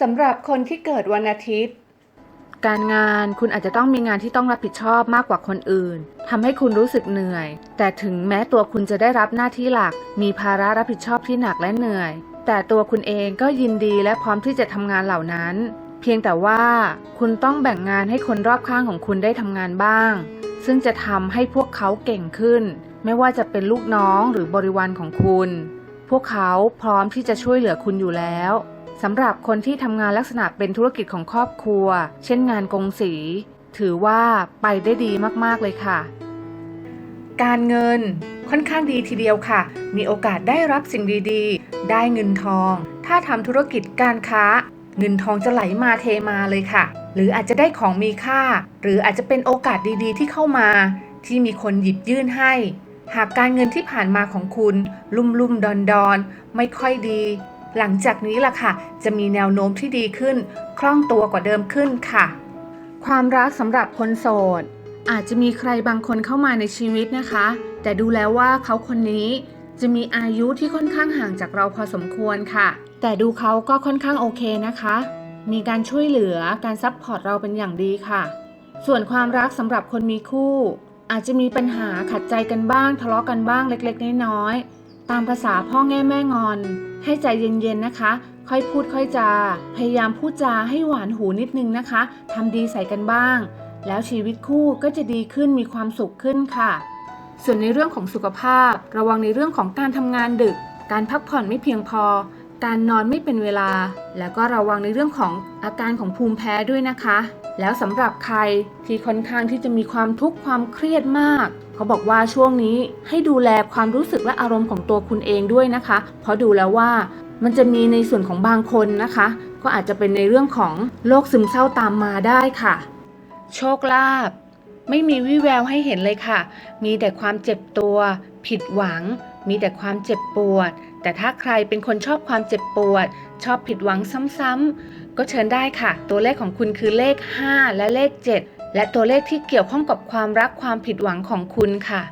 สำหรับคนที่เกิดวันอาทิตย์ การงานคุณอาจจะต้องมีงานที่ต้องรับผิดชอบมากกว่าคนอื่นทำให้คุณรู้สึกเหนื่อย แต่ถึงแม้ตัวคุณจะได้รับหน้าที่หลัก มีภาระรับผิดชอบที่หนักและเหนื่อย แต่ตัวคุณเองก็ยินดีและพร้อมที่จะทำงานเหล่านั้น เพียงแต่ว่าคุณต้องแบ่งงานให้คนรอบข้างของคุณได้ทำงานบ้าง ซึ่งจะทำให้พวกเขาเก่งขึ้น ไม่ว่าจะเป็นลูกน้องหรือบริวารของคุณ พวกเขาพร้อมที่จะช่วยเหลือคุณอยู่แล้ว สำหรับคนที่ทำงานลักษณะเป็นธุรกิจของครอบครัว เช่นงานกงสี ถือว่าไปได้ดีมากๆเลยค่ะ การเงินค่อนข้างดีทีเดียวค่ะ มีโอกาสได้รับสิ่งดีๆ ได้เงินทอง ถ้าทำธุรกิจการค้า เงินทองจะไหลมาเทมาเลยค่ะ หรืออาจจะได้ของมีค่า หรืออาจจะเป็นโอกาสดีๆ ที่เข้ามา ที่มีคนหยิบยื่นให้ หากการเงินที่ผ่านมาของคุณ ลุ่มลุ่มดอนดอนๆไม่ค่อยดี หลังจากนี้ล่ะค่ะ จะมีแนวโน้มที่ดีขึ้น คล่องตัวกว่าเดิมขึ้นค่ะ ความรักสำหรับคนโสด อาจจะมีใครบางคนเข้ามาในชีวิตนะคะ แต่ดูแล้วว่าเขาคนนี้จะมีอายุที่ค่อนข้างห่างจากเราพอสมควรค่ะ แต่ดูเขาก็ค่อนข้างโอเคนะคะ มีการช่วยเหลือการซัพพอร์ตเราเป็นอย่างดีค่ะ ส่วนความรักสำหรับคนมีคู่ อาจจะมีปัญหาขัดใจกันบ้าง ทะเลาะกันบ้างเล็กๆน้อยๆ ตามภาษาพ่อแง่แม่งอน ให้ใจเย็นๆนะคะ ค่อยพูดค่อยจา พยายามพูดจาให้หวานหูนิดนึงนะคะทำดีใส่กันบ้าง แล้วชีวิตคู่ก็จะดีขึ้นมีความสุขขึ้นค่ะ ส่วนในเรื่องของสุขภาพ ระวังในเรื่องของการทำงานดึก การพักผ่อนไม่เพียงพอ การนอนไม่เป็นเวลา แล้วก็ระวังในเรื่องของอาการของภูมิแพ้ด้วยนะคะ แล้วสำหรับใครที่ค่อนข้างที่จะมีความทุกข์ความเครียดมาก เขาบอกว่าช่วงนี้ให้ดูแลความรู้สึกและอารมณ์ของตัวคุณเองด้วยนะคะ เพราะดูแล้วว่ามันจะมีในส่วนของบางคนนะคะ ก็อาจจะเป็นในเรื่องของโรคซึมเศร้าตามมาได้ค่ะ โชคลาภไม่มีวิแววให้เห็นเลยค่ะ มีแต่ความเจ็บตัว ผิดหวัง มีแต่ความเจ็บปวด แต่ถ้าใครเป็นคนชอบความเจ็บปวด ชอบผิดหวังซ้ำๆก็เชิญได้ค่ะ ตัวเลขของคุณคือเลข 5 และเลข 7 และตัวเลขที่เกี่ยวข้องกับความรักความผิดหวังของคุณค่ะ